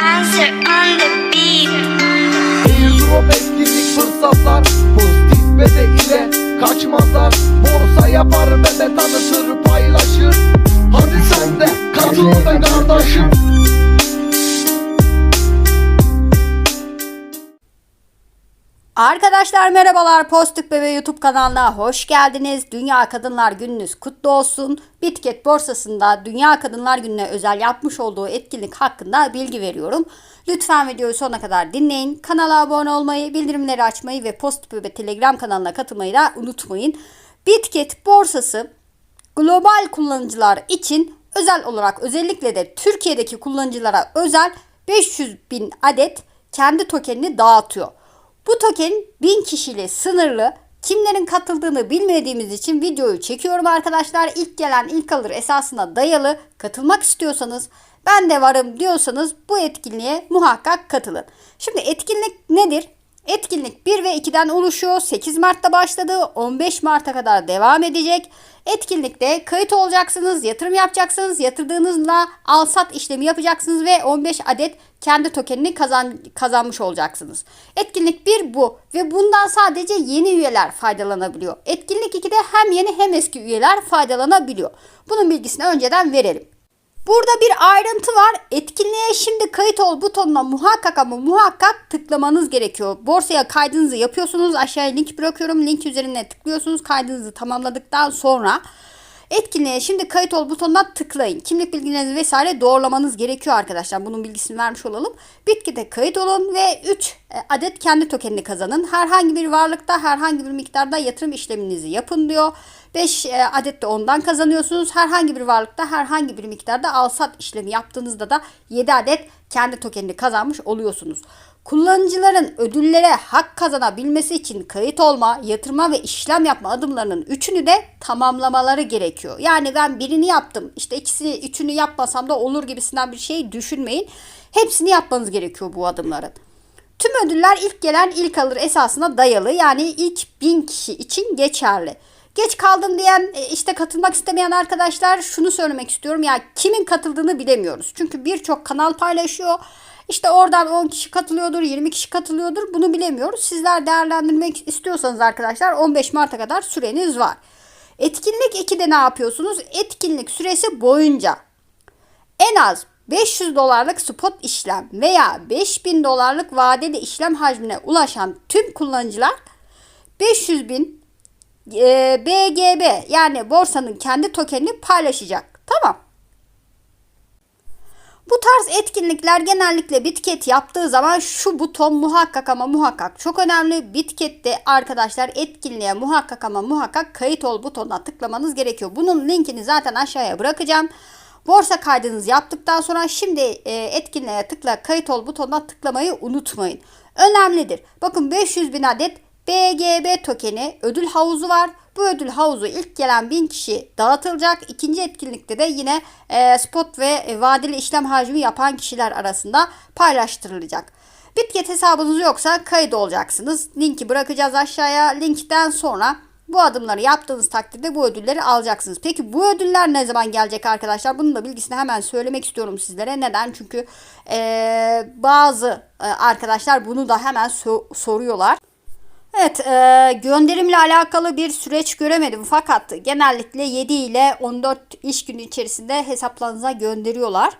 answer on the beat. Hey, you Arkadaşlar merhabalar Postuk Bebe YouTube kanalına hoş geldiniz. Dünya Kadınlar Gününüz kutlu olsun. Bitket borsasında Dünya Kadınlar Günü'ne özel yapmış olduğu etkinlik hakkında bilgi veriyorum. Lütfen videoyu sonuna kadar dinleyin. Kanala abone olmayı, bildirimleri açmayı ve Postuk Bebe Telegram kanalına katılmayı da unutmayın. Bitket borsası global kullanıcılar için özel olarak özellikle de Türkiye'deki kullanıcılara özel 500 bin adet kendi tokenini dağıtıyor. Bu token 1000 kişiyle sınırlı. Kimlerin katıldığını bilmediğimiz için videoyu çekiyorum arkadaşlar. İlk gelen ilk alır esasına dayalı. Katılmak istiyorsanız ben de varım diyorsanız bu etkinliğe muhakkak katılın. Şimdi etkinlik nedir? Etkinlik 1 ve 2'den oluşuyor. 8 Mart'ta başladı. 15 Mart'a kadar devam edecek. Etkinlikte kayıt olacaksınız, yatırım yapacaksınız. Yatırdığınızla al sat işlemi yapacaksınız ve 15 adet kendi tokenini kazan, kazanmış olacaksınız. Etkinlik 1 bu ve bundan sadece yeni üyeler faydalanabiliyor. Etkinlik 2'de hem yeni hem eski üyeler faydalanabiliyor. Bunun bilgisini önceden verelim. Burada bir ayrıntı var. Etkinliğe şimdi kayıt ol butonuna muhakkak ama muhakkak tıklamanız gerekiyor. Borsaya kaydınızı yapıyorsunuz. Aşağıya link bırakıyorum. Link üzerine tıklıyorsunuz. Kaydınızı tamamladıktan sonra etkinliğe şimdi kayıt ol butonuna tıklayın. Kimlik bilgilerinizi vesaire doğrulamanız gerekiyor arkadaşlar. Bunun bilgisini vermiş olalım. Bitkide kayıt olun ve 3 adet kendi tokenini kazanın. Herhangi bir varlıkta herhangi bir miktarda yatırım işleminizi yapın diyor. 5 adet de ondan kazanıyorsunuz. Herhangi bir varlıkta herhangi bir miktarda al-sat işlemi yaptığınızda da 7 adet kendi tokenini kazanmış oluyorsunuz. Kullanıcıların ödüllere hak kazanabilmesi için kayıt olma, yatırma ve işlem yapma adımlarının üçünü de tamamlamaları gerekiyor. Yani ben birini yaptım, işte ikisini, üçünü yapmasam da olur gibisinden bir şey düşünmeyin. Hepsini yapmanız gerekiyor bu adımların. Tüm ödüller ilk gelen ilk alır esasına dayalı. Yani ilk bin kişi için geçerli. Geç kaldım diyen e, işte katılmak istemeyen arkadaşlar şunu söylemek istiyorum. Ya kimin katıldığını bilemiyoruz. Çünkü birçok kanal paylaşıyor. İşte oradan 10 kişi katılıyordur, 20 kişi katılıyordur. Bunu bilemiyoruz. Sizler değerlendirmek istiyorsanız arkadaşlar 15 Mart'a kadar süreniz var. Etkinlik 2'de ne yapıyorsunuz? Etkinlik süresi boyunca en az 500 dolarlık spot işlem veya 5000 dolarlık vadeli işlem hacmine ulaşan tüm kullanıcılar 500 bin e, BGB yani borsanın kendi tokenini paylaşacak. Tamam. Bu tarz etkinlikler genellikle Bitket yaptığı zaman şu buton muhakkak ama muhakkak çok önemli. Bitket'te arkadaşlar etkinliğe muhakkak ama muhakkak kayıt ol butonuna tıklamanız gerekiyor. Bunun linkini zaten aşağıya bırakacağım. Borsa kaydınızı yaptıktan sonra şimdi e, etkinliğe tıkla kayıt ol butonuna tıklamayı unutmayın. Önemlidir. Bakın 500 bin adet BGB tokeni ödül havuzu var. Bu ödül havuzu ilk gelen 1000 kişi dağıtılacak. İkinci etkinlikte de yine e, spot ve vadeli işlem hacmi yapan kişiler arasında paylaştırılacak. Bitget hesabınız yoksa kayıt olacaksınız. Linki bırakacağız aşağıya. Linkten sonra bu adımları yaptığınız takdirde bu ödülleri alacaksınız. Peki bu ödüller ne zaman gelecek arkadaşlar? Bunun da bilgisini hemen söylemek istiyorum sizlere. Neden? Çünkü e, bazı arkadaşlar bunu da hemen so- soruyorlar. Evet, e, gönderimle alakalı bir süreç göremedim fakat genellikle 7 ile 14 iş günü içerisinde hesaplarınıza gönderiyorlar.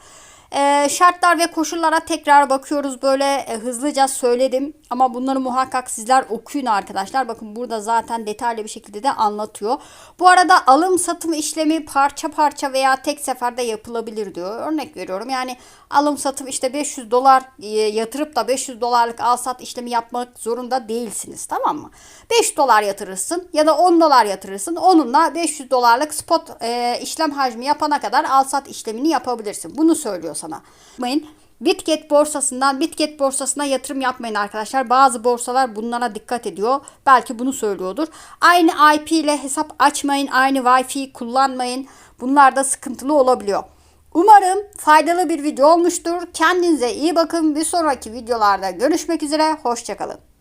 E, şartlar ve koşullara tekrar bakıyoruz böyle e, hızlıca söyledim ama bunları muhakkak sizler okuyun arkadaşlar. Bakın burada zaten detaylı bir şekilde de anlatıyor. Bu arada alım satım işlemi parça parça veya tek seferde yapılabilir diyor. Örnek veriyorum yani alım satım işte 500 dolar e, yatırıp da 500 dolarlık al sat işlemi yapmak zorunda değilsiniz tamam mı? 5 dolar yatırırsın ya da 10 dolar yatırırsın. Onunla 500 dolarlık spot e, işlem hacmi yapana kadar al sat işlemini yapabilirsin. Bunu söylüyor sana. Unutmayın. Bitget borsasından Bitget borsasına yatırım yapmayın arkadaşlar. Bazı borsalar bunlara dikkat ediyor. Belki bunu söylüyordur. Aynı IP ile hesap açmayın. Aynı Wi-Fi kullanmayın. Bunlar da sıkıntılı olabiliyor. Umarım faydalı bir video olmuştur. Kendinize iyi bakın. Bir sonraki videolarda görüşmek üzere. Hoşçakalın.